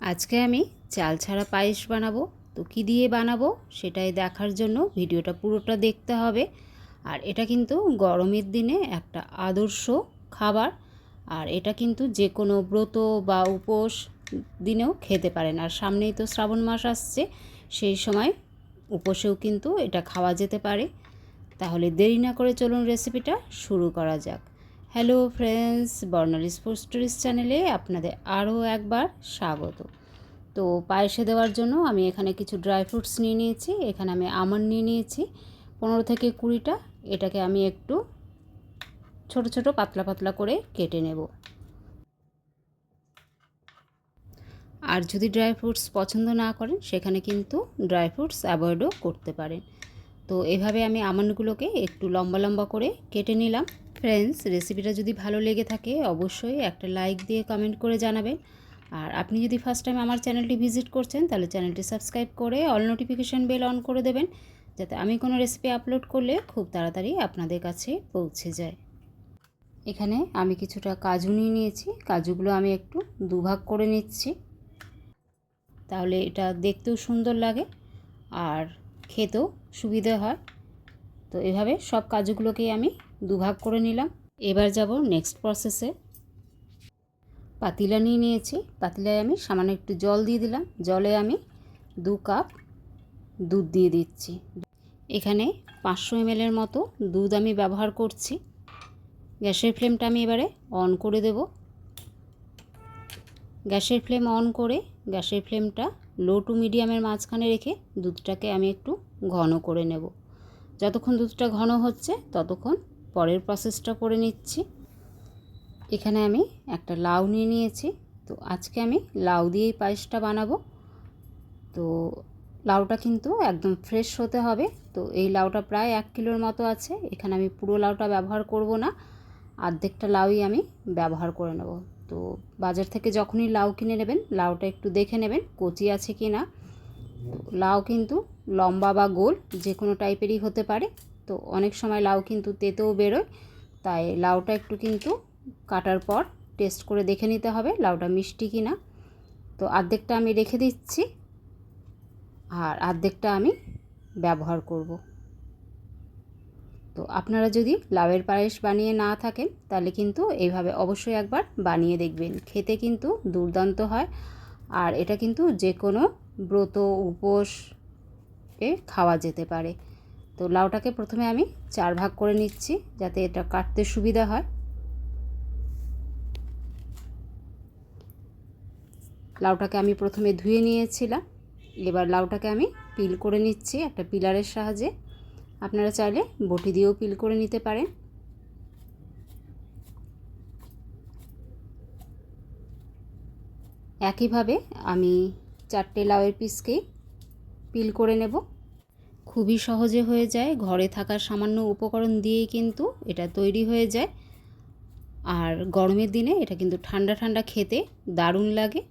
আজকে আমি চাল ছাড়া পায়েস বানাবো তো কী দিয়ে বানাবো, সেটাই দেখার জন্য ভিডিওটা পুরোটা দেখতে হবে। আর এটা কিন্তু গরমের দিনে একটা আদর্শ খাবার, আর এটা কিন্তু যে কোনো ব্রত বা উপোস দিনেও খেতে পারেন। আর সামনেই তো শ্রাবণ মাস আসছে, সেই সময় উপোসেও কিন্তু এটা খাওয়া যেতে পারে। তাহলে দেরি না করে চলুন রেসিপিটা শুরু করা যাক। Hello friends Barnali sports tourist চ্যানেলে আপনাদের আরও একবার স্বাগত। তো পায়েসে দেওয়ার জন্য আমি এখানে কিছু ড্রাই ফ্রুটস নিয়ে নিয়েছি। এখানে আমি আমন্ড নিয়ে নিয়েছি। পনেরো থেকে কুড়িটা। এটাকে আমি একটু ছোট ছোট পাতলা পাতলা করে কেটে নেব। আর যদি ড্রাই ফ্রুটস পছন্দ না করেন, সেখানে কিন্তু ড্রাই ফ্রুটস অ্যাভয়েডও করতে পারেন। তো এভাবে আমি আমন্ডগুলোকে একটু লম্বা লম্বা করে কেটে নিলাম। ফ্রেন্ডস রেসিপিটা যদি ভালো লেগে থাকে, অবশ্যই একটা লাইক দিয়ে কমেন্ট করে জানাবেন। আর আপনি যদি ফার্স্ট টাইম আমার চ্যানেলটি ভিজিট করছেন, তাহলে চ্যানেলটি সাবস্ক্রাইব করে অল নোটিফিকেশান বেল অন করে দেবেন, যাতে আমি কোনো রেসিপি আপলোড করলে খুব তাড়াতাড়ি আপনাদের কাছে পৌঁছে যায়। এখানে আমি কিছুটা কাজু নিয়ে নিয়েছি। কাজুগুলো আমি একটু দুভাগ করে নিচ্ছি। তাহলে এটা দেখতেও সুন্দর লাগে আর খেতেও সুবিধে হয়। তো এভাবে সব কাজুগুলোকেই আমি দুভাগ করে নিলাম। এবার যাব নেক্সট প্রসেসে পাতিলা নিয়ে নিয়েছি। পাতিলায় আমি সামান্য একটু জল দিয়ে দিলাম। জলে আমি দু কাপ দুধ দিয়ে দিচ্ছি। এখানে পাঁচশো এমএলের মতো দুধ আমি ব্যবহার করছি। গ্যাসের ফ্লেমটা আমি এবারে অন করে দেব। গ্যাসের ফ্লেম অন করে গ্যাসের ফ্লেমটা লো টু মিডিয়ামের মাঝখানে রেখে দুধটাকে আমি একটু ঘন করে নেব। যতক্ষণ দুধটা ঘন হচ্ছে, ততক্ষণ পরের প্রসেসটা করে নিচ্ছি। এখানে আমি একটা লাউ নিয়ে নিয়েছি। তো আজকে আমি লাউ দিয়েই পায়েসটা বানাবো। তো লাউটা কিন্তু একদম ফ্রেশ হতে হবে। তো এই লাউটা প্রায় এক কিলোর মতো আছে। এখানে আমি পুরো লাউটা ব্যবহার করব না। অর্ধেকটা লাউই আমি ব্যবহার করে নেব। তো বাজার থেকে যখনই লাউ কিনে নেবেন, লাউটা একটু দেখে নেবেন কচি আছে কি না লাউ কিন্তু লম্বা বা গোল যে কোনো টাইপেরই হতে পারে। তো অনেক সময় লাউ কিন্তু তেতেও বেরোয়, তাই লাউটা একটু কিন্তু কাটার পর টেস্ট করে দেখে নিতে হবে লাউটা মিষ্টি কি না। তো অর্ধেকটা আমি রেখে দিচ্ছি আর অর্ধেকটা আমি ব্যবহার করব। তো আপনারা যদি লাউয়ের পায়েস বানিয়ে না থাকেন, তাহলে কিন্তু এইভাবে অবশ্যই একবার বানিয়ে দেখবেন। খেতে কিন্তু দুর্দান্ত হয় আর এটা কিন্তু যে কোনো ব্রত উপোস এ খাওয়া যেতে পারে। তো লাউটাকে প্রথমে আমি চার ভাগ করে নিচ্ছি যাতে এটা কাটতে সুবিধা হয়। লাউটাকে আমি প্রথমে ধুয়ে নিয়েছিলাম। এবার লাউটাকে আমি পিল করে নিচ্ছি একটা পিলারের সাহায্যে। আপনারা চাইলে বটি দিয়েও পিল করে নিতে পারেন। একইভাবে আমি চারটে লাউয়ের পিসকেই পিল করে নেব। খুবই সহজে হয়ে যায়। ঘরে থাকা সামান্য উপকরণ দিয়েই কিন্তু এটা তৈরি হয়ে যায়। আর গরমের দিনে এটা কিন্তু ঠান্ডা ঠান্ডা খেতে দারুণ লাগে।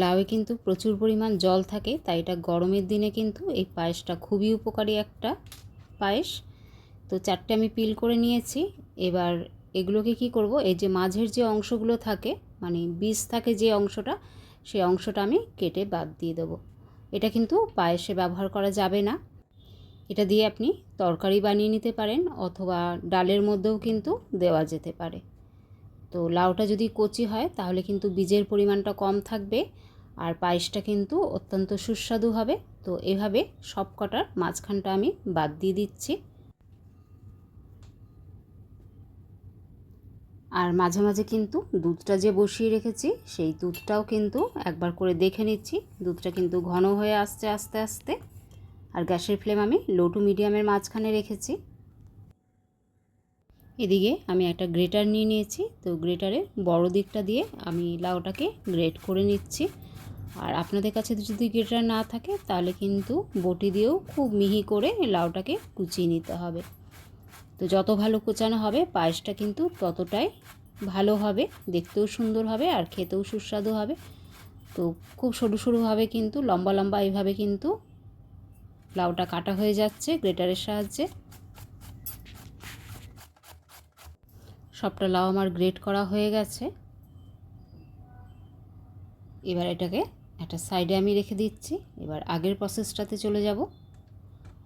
লাউয়ে কিন্তু প্রচুর পরিমাণ জল থাকে, তাই এটা গরমের দিনে কিন্তু এই পায়েসটা খুবই উপকারী একটা পায়েস। তো চারটে আমি পিল করে নিয়েছি। এবার এগুলোকে কি করব? এই যে মাঝের যে অংশগুলো থাকে মানে বীজ থাকে যে অংশটা, সেই অংশটা আমি কেটে বাদ দিয়ে দেবো। এটা কিন্তু পায়েসে ব্যবহার করা যাবে না। এটা দিয়ে আপনি তরকারি বানিয়ে নিতে পারেন অথবা ডালের মধ্যেও কিন্তু দেওয়া যেতে পারে। তো লাউটা যদি কচি হয়, তাহলে কিন্তু বীজের পরিমাণটা কম থাকবে আর পায়েসটা কিন্তু অত্যন্ত সুস্বাদু হবে। তো এভাবে সব কটার মাঝখানটা আমি বাদ দিয়ে দিচ্ছি। আর মাঝে মাঝে কিন্তু দুধটা যে বসিয়ে রেখেছি, সেই দুধটাও কিন্তু একবার করে দেখে নিচ্ছি। দুধটা কিন্তু ঘন হয়ে আসছে, আস্তে আস্তে। আর গ্যাসের ফ্লেম আমি লো টু মিডিয়ামের মাঝখানে রেখেছি। এদিকে আমি একটা গ্রেটার নিয়ে নিয়েছি। তো গ্রেটারের বড় দিকটা দিয়ে আমি লাউটাকে গ্রেট করে নিচ্ছি। আর আপনাদের কাছে যদি গ্রেটার না থাকে, তাহলে কিন্তু বটি দিয়েও খুব মিহি করে লাউটাকে কুচিয়ে নিতে হবে। তো যত ভালো কোচানো হবে, পায়েসটা কিন্তু ততটাই ভালো হবে, দেখতেও সুন্দর হবে আর খেতেও সুস্বাদু হবে। তো খুব সরু সরুভাবে কিন্তু, লম্বা লম্বা এইভাবে কিন্তু লাউটা কাটা হয়ে যাচ্ছে গ্রেটারের সাহায্যে। সবটা লাউ আমার গ্রেট করা হয়ে গেছে। এবার এটাকে একটা সাইডে আমি রেখে দিচ্ছি। এবার আগের প্রসেসটাতে চলে যাব।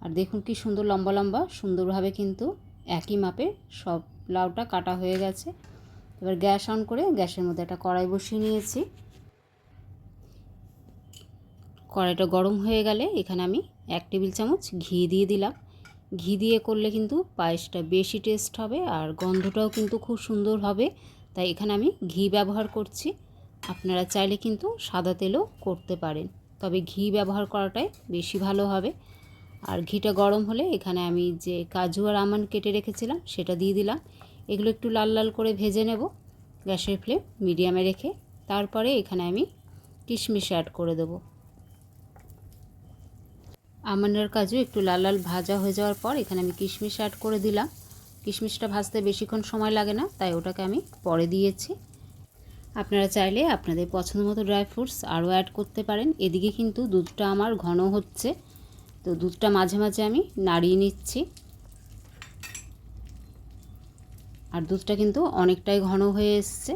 আর দেখুন কি সুন্দর লম্বা লম্বা, সুন্দরভাবে কিন্তু একই মাপে সব লাউটা কাটা হয়ে গেছে। এবার গ্যাস অন করে গ্যাসের মধ্যে একটা কড়াই বসিয়ে নিয়েছি। কড়াইটা গরম হয়ে গেলে এখানে আমি এক টেবিল চামচ ঘি দিয়ে দিলাম। ঘি দিয়ে করলে কিন্তু পায়েসটা বেশি টেস্ট হবে আর গন্ধটাও কিন্তু খুব সুন্দর হবে। তাই এখানে আমি ঘি ব্যবহার করছি। আপনারা চাইলে কিন্তু সাদা তেলও করতে পারেন। তবে ঘি ব্যবহার করাটাই বেশি ভালো হবে। আর ঘিটা গরম হলে এখানে আমি যে কাজু আর আমন্ড কেটে রেখেছিলাম সেটা দিয়ে দিলাম। এগুলো একটু লাল লাল করে ভেজে নেব। গ্যাসের ফ্লেম মিডিয়ামে রেখে তারপরে এখানে আমি কিশমিশ অ্যাড করে দেবো। আমন্ডের কাজু একটু লাল লাল ভাজা হয়ে যাওয়ার পর এখানে আমি কিশমিশ অ্যাড করে দিলাম। কিশমিশটা ভাজতে বেশিক্ষণ সময় লাগে না, তাই ওটাকে আমি পরে দিয়েছি। আপনারা চাইলে আপনাদের পছন্দ মতো ড্রাই ফ্রুটস আরও অ্যাড করতে পারেন। এদিকে কিন্তু দুধটা আমার ঘন হচ্ছে, তো দুধটা মাঝে মাঝে আমি নাড়িয়ে নিচ্ছি। আর দুধটা কিন্তু অনেকটাই ঘন হয়ে এসছে।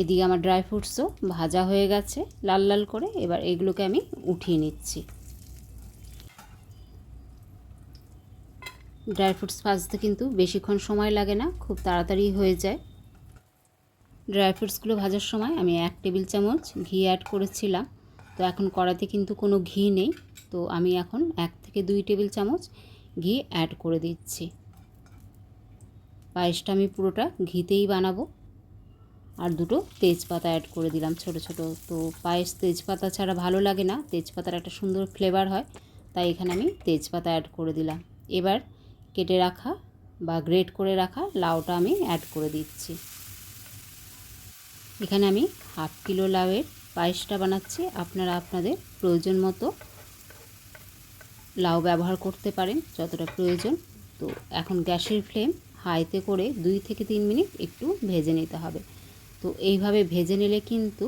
এদিকে আমার ড্রাই ফ্রুটসও ভাজা হয়ে গেছে, লাল লাল করে। এবার এগুলোকে আমি উঠিয়ে নিচ্ছি। ড্রাই ফ্রুটস ভাজতে কিন্তু বেশিক্ষণ সময় লাগে না, খুব তাড়াতাড়ি হয়ে যায়। ড্রাই ফ্রুটসগুলো ভাজার সময় আমি এক টেবিল চামচ ঘি অ্যাড করেছিলাম। তো এখন কড়াতে কিন্তু কোনো ঘি নেই। তো আমি এখন এক থেকে দুই টেবিল চামচ ঘি অ্যাড করে দিচ্ছি। পায়েসটা আমি পুরোটা ঘিতেই বানাবো। আর দুটো তেজপাতা অ্যাড করে দিলাম ছোট ছোট। তো পায়েস তেজপাতা ছাড়া ভালো লাগে না, তেজপাতার একটা সুন্দর ফ্লেভার হয়, তাই এখানে আমি তেজপাতা অ্যাড করে দিলাম। এবার কেটে রাখা বা গ্রেট করে রাখা লাউটা আমি অ্যাড করে দিচ্ছি। এখানে আমি হাফ কিলো লাউয়ের পায়েসটা বানাচ্ছি, আপনারা আপনাদের প্রয়োজন মতো লাউ ব্যবহার করতে পারেন, যতটা প্রয়োজন। তো এখন গ্যাসের ফ্লেম হাইতে করে দুই থেকে তিন মিনিট একটু ভেজে নিতে হবে। তো এইভাবে ভেজে নিলে কিন্তু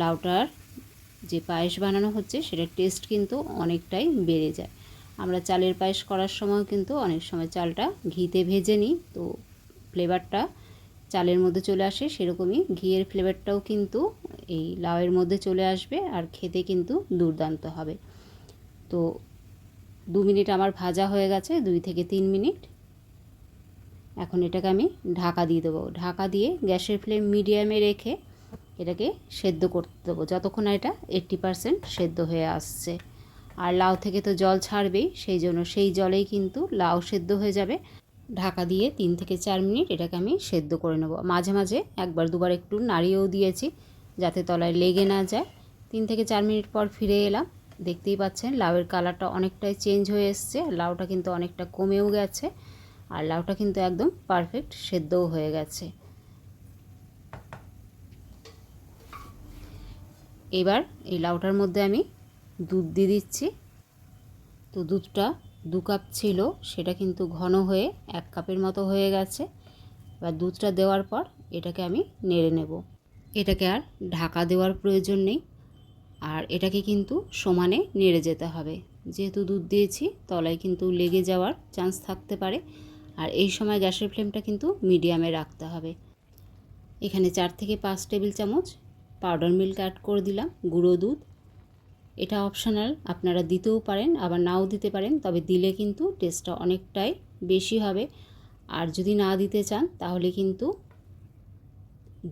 লাউটার যে পায়েস বানানো হচ্ছে, সেটার টেস্ট কিন্তু অনেকটাই বেড়ে যায়। আমরা চালের পায়েস করার সময় কিন্তু অনেক সময় চালটা ঘিতে ভেজে নিই, তো ফ্লেভারটা চালের মধ্যে চলে আসে, সেরকমই ঘিয়ের ফ্লেভারটাও কিন্তু এই লাউয়ের মধ্যে চলে আসবে আর খেতে কিন্তু দুর্দান্ত হবে। তো দু মিনিট আমার ভাজা হয়ে গেছে, দুই থেকে তিন মিনিট। এখন এটাকে আমি ঢাকা দিয়ে দেবো। ঢাকা দিয়ে গ্যাসের ফ্লেম মিডিয়ামে রেখে এটাকে সেদ্ধ করতে দেবো। যতক্ষণ এটা এইট্টি পারসেন্ট সেদ্ধ হয়ে আসছে। আর লাউ থেকে তো জল ছাড়বেই, সেই জন্য সেই জলেই কিন্তু লাউ সেদ্ধ হয়ে যাবে। ঢাকা দিয়ে তিন থেকে চার মিনিট এটাকে আমি সেদ্ধ করে নেব। মাঝে মাঝে একবার দুবার একটু নাড়িয়েও দিয়েছি যাতে তলায় লেগে না যায়। তিন থেকে চার মিনিট পর ফিরে এলাম। দেখতেই পাচ্ছেন লাউয়ের কালারটা অনেকটাই চেঞ্জ হয়ে এসছে। লাউটা কিন্তু অনেকটা কমেও গেছে। আর লাউটা কিন্তু একদম পারফেক্ট সেদ্ধও হয়ে গেছে। এবার এই লাউটার মধ্যে আমি দুধ দিয়ে দিচ্ছি। তো দুধটা দু কাপ ছিল, সেটা কিন্তু ঘন হয়ে এক কাপের মতো হয়ে গেছে। এবার দুধটা দেওয়ার পর এটাকে আমি নেড়ে নেব। এটাকে আর ঢাকা দেওয়ার প্রয়োজন নেই। আর এটাকে কিন্তু সমানে নেড়ে যেতে হবে। যেহেতু দুধ দিয়েছি, তলায় কিন্তু লেগে যাওয়ার চান্স থাকতে পারে। আর এই সময় গ্যাসের ফ্লেমটা কিন্তু মিডিয়ামে রাখতে হবে। এখানে চার থেকে পাঁচ টেবিল চামচ পাউডার মিল্ক অ্যাড করে দিলাম, গুঁড়ো দুধ। এটা অপশনাল, আপনারা দিতেও পারেন, আবার নাও দিতে পারেন, তবে দিলে কিন্তু টেস্টটা অনেকটাই বেশি হবে। আর যদি না দিতে চান, তাহলে কিন্তু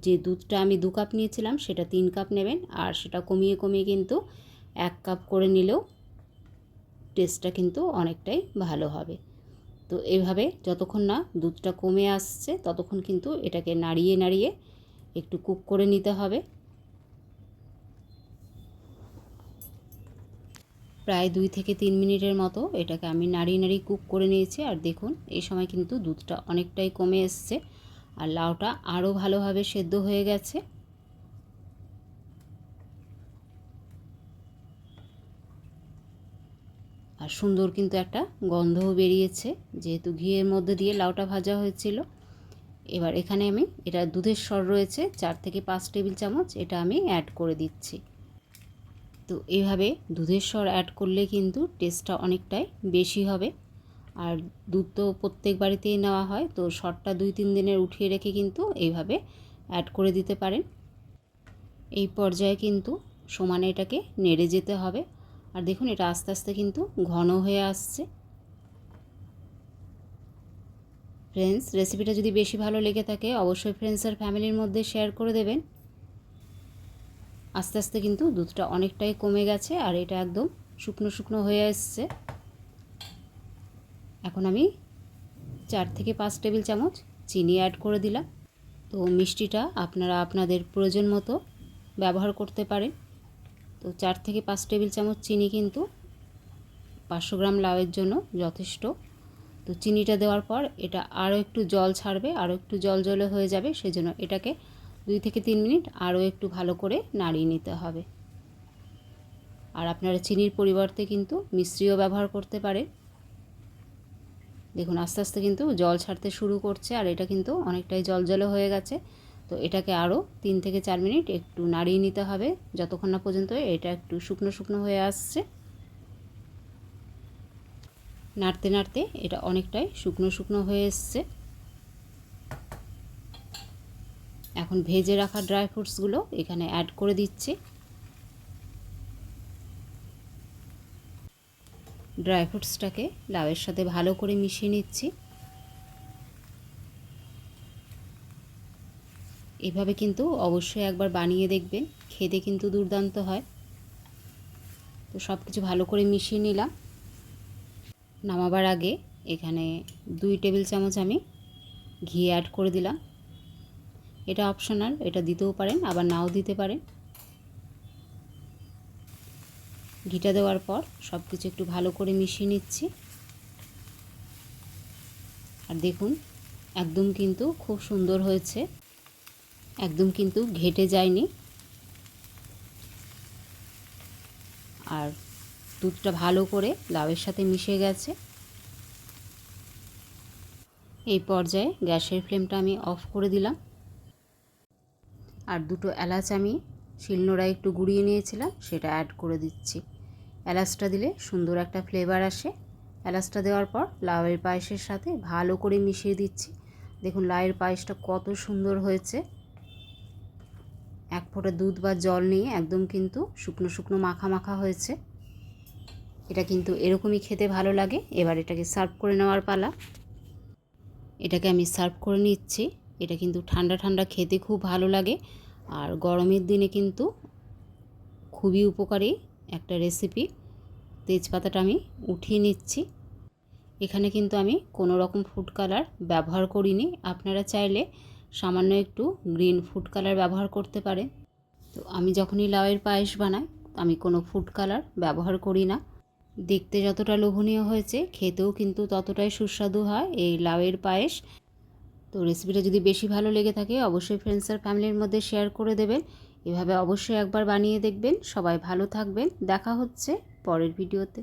যে দুধটা আমি দু কাপ নিয়েছিলাম, সেটা তিন কাপ নেবেন, আর সেটা কমিয়ে কমিয়ে কিন্তু এক কাপ করে নিলেও টেস্টটা কিন্তু অনেকটাই ভালো হবে। তো এইভাবে যতক্ষণ না দুধটা কমে আসছে, ততক্ষণ কিন্তু এটাকে নাড়িয়ে নাড়িয়ে একটু কুক করে নিতে হবে। প্রায় দুই থেকে তিন মিনিটের মতো এটাকে আমি নাড়িয়ে নাড়িয়ে কুক করে নিয়েছি। আর দেখুন, এই সময় কিন্তু দুধটা অনেকটাই কমে এসছে। আর লাউটা আরও ভালোভাবে সেদ্ধ হয়ে গেছে। আর সুন্দর কিন্তু একটা গন্ধও বেরিয়েছে। যেহেতু ঘিয়ের মধ্যে দিয়ে লাউটা ভাজা হয়েছিল, এবার এখানে আমি, এটা দুধের স্বর রয়েছে, চার থেকে পাঁচ টেবিল চামচ, এটা আমি অ্যাড করে দিচ্ছি। তো এইভাবে দুধের স্বর অ্যাড করলে কিন্তু টেস্টটা অনেকটাই বেশি হবে। আর দুধ তো প্রত্যেক বাড়িতেই নেওয়া হয়, তো শরটা দুই তিন দিনের উঠিয়ে রেখে কিন্তু এইভাবে অ্যাড করে দিতে পারেন। এই পর্যায়ে কিন্তু সমানে এটাকে নেড়ে যেতে হবে। আর দেখুন, এটা আস্তে আস্তে কিন্তু ঘন হয়ে আসছে। ফ্রেন্ডস রেসিপিটা যদি বেশি ভালো লেগে থাকে, অবশ্যই ফ্রেন্ডস আর ফ্যামিলির মধ্যে শেয়ার করে দেবেন। আস্তে আস্তে কিন্তু দুধটা অনেকটাই কমে গেছে আর এটা একদম শুকনো শুকনো হয়ে এসছে এখন আমি চার থেকে পাঁচ টেবিল চামচ চিনি অ্যাড করে দিলাম। তো মিষ্টিটা আপনারা আপনাদের প্রয়োজন মতো ব্যবহার করতে পারেন। তো চার থেকে পাঁচ টেবিল চামচ চিনি কিন্তু পাঁচশো গ্রাম লাউয়ের জন্য যথেষ্ট। তো চিনিটা দেওয়ার পর এটা আরও একটু জল ছাড়বে, আরও একটু জল জলে হয়ে যাবে, সেজন্য এটাকে দুই থেকে তিন মিনিট আরও একটু ভালো করে নাড়িয়ে নিতে হবে। আর আপনারা চিনির পরিবর্তে কিন্তু মিশ্রিও ব্যবহার করতে পারেন। দেখুন আস্তে আস্তে কিন্তু জল ছাড়তে শুরু করছে, আর এটা কিন্তু অনেকটাই জল জলে হয়ে গেছে। তো এটাকে আরও তিন থেকে চার মিনিট একটু নাড়িয়ে নিতে হবে। যতক্ষণ না পর্যন্ত এটা একটু শুকনো শুকনো হয়ে আসছে। নাড়তে নাড়তে এটা অনেকটাই শুকনো শুকনো হয়ে এসছে। এখন ভেজে রাখা ড্রাই ফ্রুটসগুলো এখানে অ্যাড করে দিচ্ছি। ড্রাই ফ্রুটসটাকে লাউয়ের সাথে ভালো করে মিশিয়ে নিচ্ছি। এভাবে কিন্তু অবশ্যই একবার বানিয়ে দেখবেন খেতে কিন্তু দুর্দান্ত হয়। তো সব কিছু ভালো করে মিশিয়ে নিলাম। নামাবার আগে এখানে দুই টেবিল চামচ আমি ঘি অ্যাড করে দিলাম। এটা অপশনাল এটা দিতেও পারেন, আবার নাও দিতে পারেন। ঘিটা দেওয়ার পর সব কিছু একটু ভালো করে মিশিয়ে নিচ্ছি। আর দেখুন, একদম কিন্তু খুব সুন্দর হয়েছে। একদম কিন্তু ঘেটে যায়নি। আর দুধটা ভালো করে লাউয়ের সাথে মিশে গেছে। এই পর্যায়ে গ্যাসের ফ্লেমটা আমি অফ করে দিলাম। আর দুটো এলাচ আমি শিলনোড়ায় একটু গুঁড়িয়ে নিয়েছিলাম, সেটা অ্যাড করে দিচ্ছি। এলাচটা দিলে সুন্দর একটা ফ্লেভার আসে। এলাচটা দেওয়ার পর লাউয়ের পায়েসের সাথে ভালো করে মিশিয়ে দিচ্ছি। দেখুন, লাউয়ের পায়েসটা কত সুন্দর হয়েছে। এক ফোঁটা দুধ বা জল নিয়ে একদম কিন্তু শুকনো শুকনো মাখা মাখা হয়েছে। এটা কিন্তু এরকমই খেতে ভালো লাগে। এবার এটাকে সার্ভ করে নেওয়ার পালা। এটাকে আমি সার্ভ করে নিচ্ছি। এটা কিন্তু ঠান্ডা ঠান্ডা খেতে খুব ভালো লাগে। আর গরমের দিনে কিন্তু খুবই উপকারী একটা রেসিপি। তেজপাতাটা আমি উঠিয়ে নিচ্ছি। এখানে কিন্তু আমি কোনো রকম ফুড কালার ব্যবহার করিনি। আপনারা চাইলে সামান্য একটু গ্রিন ফুড কালার ব্যবহার করতে পারেন তো আমি যখনই লাউয়ের পায়েস বানাই, আমি কোনো ফুড কালার ব্যবহার করি না। দেখতে যতটা লোভনীয় হয়েছে, খেতেও কিন্তু ততটাই সুস্বাদু হয় এই লাউয়ের পায়েস। তো রেসিপিটা যদি বেশি ভালো লেগে থাকে, অবশ্যই ফ্রেন্ডস আর ফ্যামিলির মধ্যে শেয়ার করে দেবেন। এভাবে অবশ্যই একবার বানিয়ে দেখবেন। সবাই ভালো থাকবেন। দেখা হচ্ছে পরের ভিডিওতে